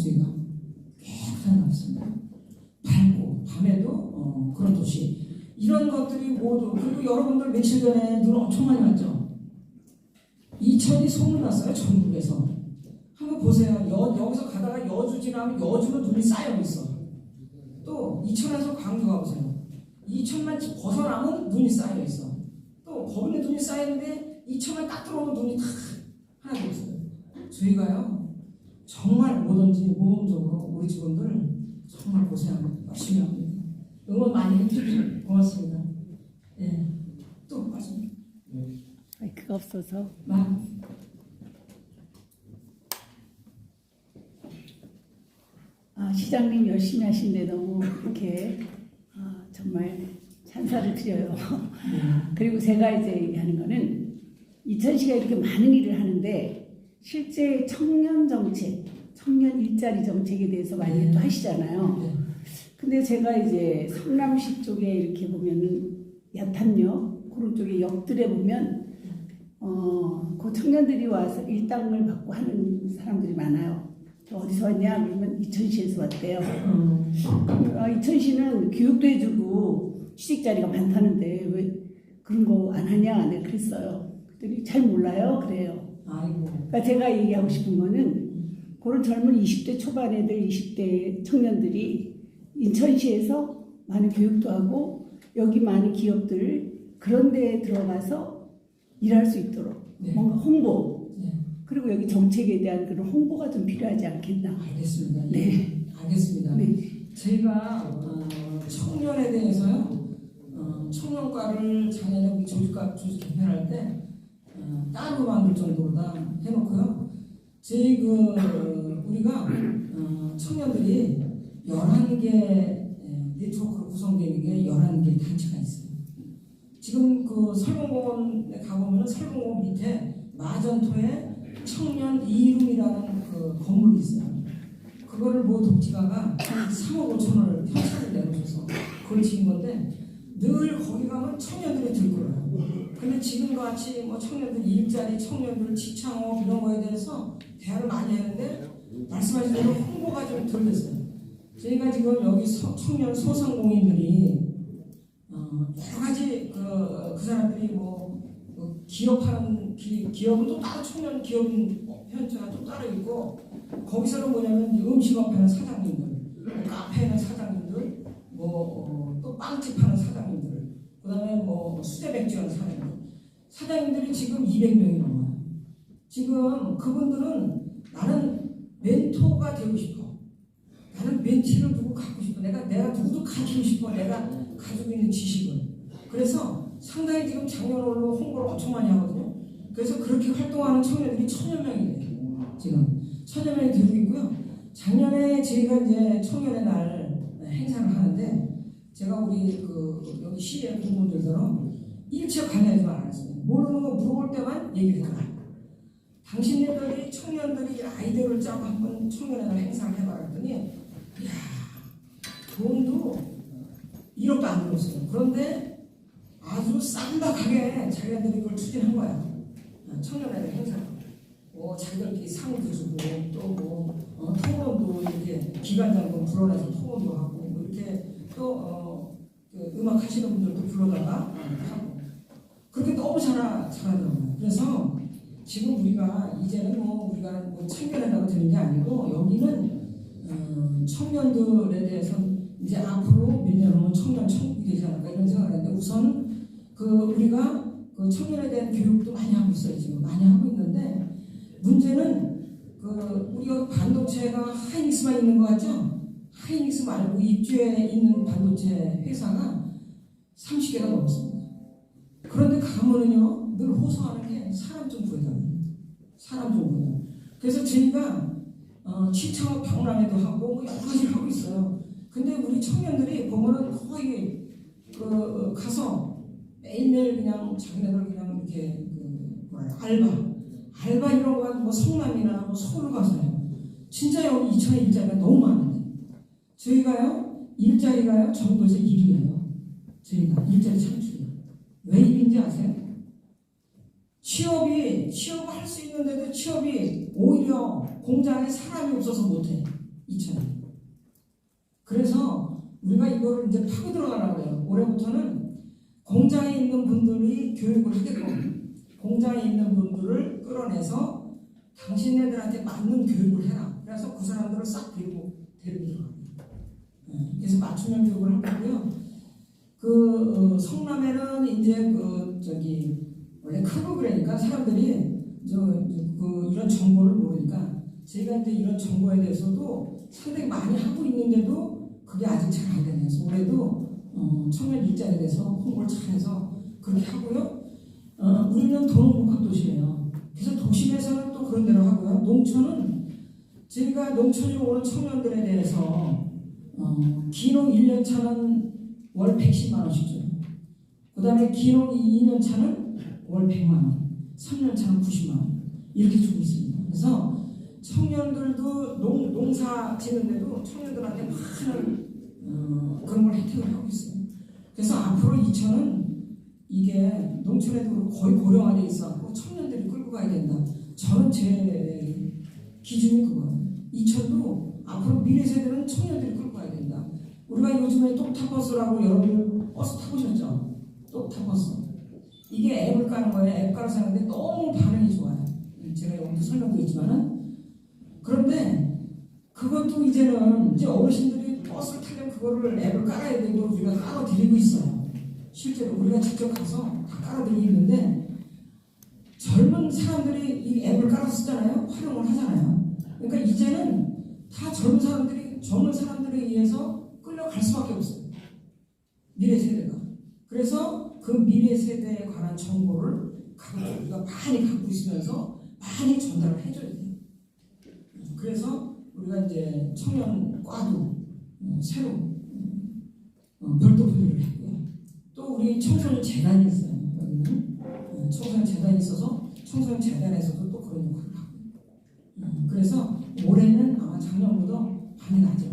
저희가 깨끗한 없습니다. 밝고 밤에도 어, 그런 도시 이런 것들이 모두 그리고 여러분들 며칠 전에 눈 엄청 많이 왔죠. 이천이 소문났어요 전국에서 한번 보세요. 여, 여기서 가다가 여주 지나면 여주는 눈이 쌓여 있어. 또 이천에서 광주 가보세요. 이천만 벗어나면 눈이 쌓여 있어. 또 거기는 눈이 쌓이는데 이천만 딱 들어오면 눈이 다 하나도 없어요. 저희가요 정말 뭐든지 모범적으로 우리 직원들 정말 고생하고 열심히 합니다. 응원 많이 해주셔서 고맙습니다. 예. 또 말씀. 마이크가 없어서 말. 아, 시장님 열심히 하신데 너무 이렇게 아, 정말 찬사를 드려요. 그리고 제가 이제 얘기하는 거는 이천시가 이렇게 많은 일을 하는데 실제 청년 정책, 청년 일자리 정책에 대해서 많이 네. 또 하시잖아요. 네. 근데 제가 이제 성남시 쪽에 이렇게 보면은 야탄역 그런 쪽에 역들에 보면 어, 그 청년들이 와서 일당을 받고 하는 사람들이 많아요. 저 어디서 왔냐? 그러면 이천시에서 왔대요. 음, 아, 이천시는 교육도 해주고 취직 자리가 많다는데 왜 그런 거 안 하냐? 내가 그랬어요. 그랬더니 잘 몰라요. 그래요. 그러니까 제가 얘기하고 싶은 거는 그런 젊은 20대 초반 애들, 20대 청년들이 인천시에서 많은 교육도 하고 여기 많은 기업들 그런 데에 들어가서 일할 수 있도록 네. 뭔가 홍보 네. 그리고 여기 정책에 대한 그런 홍보가 좀 필요하지 않겠나. 알겠습니다. 예. 네. 알겠습니다. 네. 저희가 어, 청년에 대해서요. 어, 청년과를 작년에 우리 조직과 조직 개편할 때 어, 따로 만들 정도로 다 해놓고요. 저희 그 어, 우리가 어, 청년들이 11개 네트워크로 구성되어 있는 게 11개 단체가 있어요. 지금 그 설공공원에 가보면 설공공원 밑에 마전토에 청년 이룸이라는 그 건물이 있어요. 그거를 모 독지가가 3억 5천원을 편차를 내놓으셔서 그걸 지은 건데 늘 거기 가면 청년들이 들끓어요. 근데 지금과 같이 뭐 청년들 일자리, 청년들 직창업 이런 거에 대해서 대화를 많이 하는데 말씀하신 대로 홍보가 좀 덜 됐어요. 저희가 지금 여기 서- 청년 소상공인들이 어, 여러 가지 그, 그 사람들이 뭐, 뭐 기업하는 기, 기업은 또 따로 청년 기업인 현처가 또 따로 있고 거기서는 뭐냐면 음식업 하는 사장님들, 뭐 카페 하는 사장님들, 뭐또 빵집 하는 사장님들, 그 다음에 뭐 수제 맥주 하는 사장님들, 사장님들이 지금 200명이 넘어요. 지금 그분들은 나는 멘토가 되고 싶어. 나는 멘티를 누구 갖고 싶어. 내가 내가 누구도 가르치고 싶어. 내가 가지고 있는 지식을. 그래서 상당히 지금 작년으로 홍보를 엄청 많이 하거든요. 그래서 그렇게 활동하는 청년들이 천여 명이 돼요. 지금 천여 명이 되고 있고요. 작년에 저희가 이제 청년의 날 행사를 하는데 제가 우리 그 여기 시의 공무원들처럼 일체 관여하지 말았어요. 모르는 거 물어볼 때만 얘기를 해라. 당신네들이 청년들이 아이디어를 짜고 한번 청년의 날 행사를 해봐라 했더니 이야 돈도 1억도 안 들었어요. 그런데 아주 쌈박하게 자기네들이 그걸 추진한 거야. 청년의 행사. 뭐 자기들끼리 상도 주고 또뭐 어, 토론도 이렇게 기관장도 불러내서 토론도 하고 뭐 이렇게 또 어, 그 음악 하시는 분들도 불러다가 하고 그렇게 너무 잘 잘하더라고요. 그래서 지금 우리가 이제는 뭐 우리가 뭐 참견하려고 드는 게 아니고 여기는 음, 청년들에 대해서 이제 앞으로 몇 년 후면 청년 천국이 되지 않을까 이런 생각을 했는데 우선 그 우리가 그 청년에 대한 교육도 많이 하고 있어요 지금 많이 하고 있는데 문제는 그 우리 여기 반도체가 하이닉스만 있는 것 같죠? 하이닉스 말고 입주에 있는 반도체 회사가 30개가 넘습니다. 그런데 가면은요 늘 호소하는 게 사람 좀 구해달라. 사람 좀 구해달라. 그래서 저희가 어, 취창업 경남에도 하고 뭐 여러 가지를 하고 있어요. 근데 우리 청년들이 보면은 거의 그 가서 매일매일 그냥 자기네들 그냥 이렇게 그 알바 알바 이런 거뭐 성남이나 뭐 서울 가서요. 진짜 여기 이천에 일자리가 너무 많은데 저희가요 일자리가요 전국에서 1위예요. 저희가 일자리 창출이요. 왜 1위인지 아세요? 취업이 취업을 할 수 있는데도 취업이 오히려 공장에 사람이 없어서 못해. 2천. 그래서 우리가 이거를 이제 파고 들어가려고 해요. 올해부터는 공장에 있는 분들이 교육을 하게끔 공장에 있는 분들을 끌어내서 당신네들한테 맞는 교육을 해라. 그래서 그 사람들을 싹 데리고 데리고 그래서 맞춤형 교육을 하고요. 그 어, 성남에는 이제 그 저기 원래 크고 그러니까 사람들이 저, 저, 그 이런 정보를 모르니까 저희가 이제 이런 정보에 대해서도 상당히 많이 하고 있는데도 그게 아직 잘 안 되네요. 그래서 올해도 어, 청년 일자리에 대해서 홍보를 잘해서 그렇게 하고요. 어, 우리는 도농복합 도시예요. 그래서 도심에서는 또 그런 대로 하고요. 농촌은 저희가 농촌으로 오는 청년들에 대해서 어, 기농 1년 차는 월 110만 원씩 줘요. 그 다음에 기농 2년 차는 월 100만 원, 3년 차는 90만 원 이렇게 주고 있습니다. 그래서 청년들도 농, 농사 지는데도 청년들한테 많은 어, 그런 걸 혜택을 하고 있어요. 그래서 앞으로 이천은 이게 농촌에도 거의 고령화돼 있어 청년들이 끌고 가야 된다. 저는 제 기준이 그거예요. 이천도 앞으로 미래 세대는 청년들이 끌고 가야 된다. 우리가 요즘에 똑타버스라고 여러분 버스 타보셨죠? 똑타버스. 이게 앱을 까는 거예요. 앱 깔아서 하는데 너무 반응이 좋아요. 제가 여기도 설명드렸지만은 그런데 그것도 이제는 이제 어르신들이 버스를 타려면 그거를 앱을 깔아야 되고 우리가 깔아드리고 있어요. 실제로 우리가 직접 가서 다 깔아드리고 있는데 젊은 사람들이 이 앱을 깔아서 쓰잖아요. 활용을 하잖아요. 그러니까 이제는 다 젊은 사람들이 젊은 사람들에 의해서 끌려갈 수밖에 없어요. 미래 세대가. 그래서 그 미래 세대에 관한 정보를 우리가 많이 갖고 있으면서 많이 전달을 해줘야 돼요. 그래서 우리가 이제 청년과도 어, 새로 어, 별도 분류를 했고요. 또 우리 청소년 재단이 있어요. 여기는 어, 청소년 재단이 있어서 청소년 재단에서도 또 그런 역할을 하고. 어, 그래서 올해는 작년보다 많이 겁